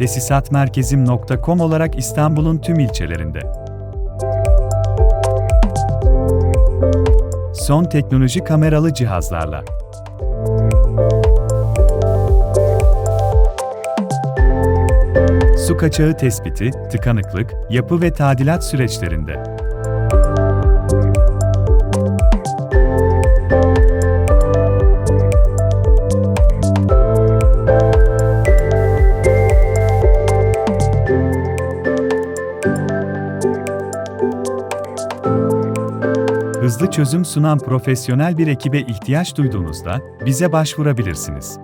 tesisatmerkezim.com olarak İstanbul'un tüm ilçelerinde. Son teknoloji kameralı cihazlarla. Su kaçağı tespiti, tıkanıklık, yapı ve tadilat süreçlerinde. Hızlı çözüm sunan profesyonel bir ekibe ihtiyaç duyduğunuzda bize başvurabilirsiniz.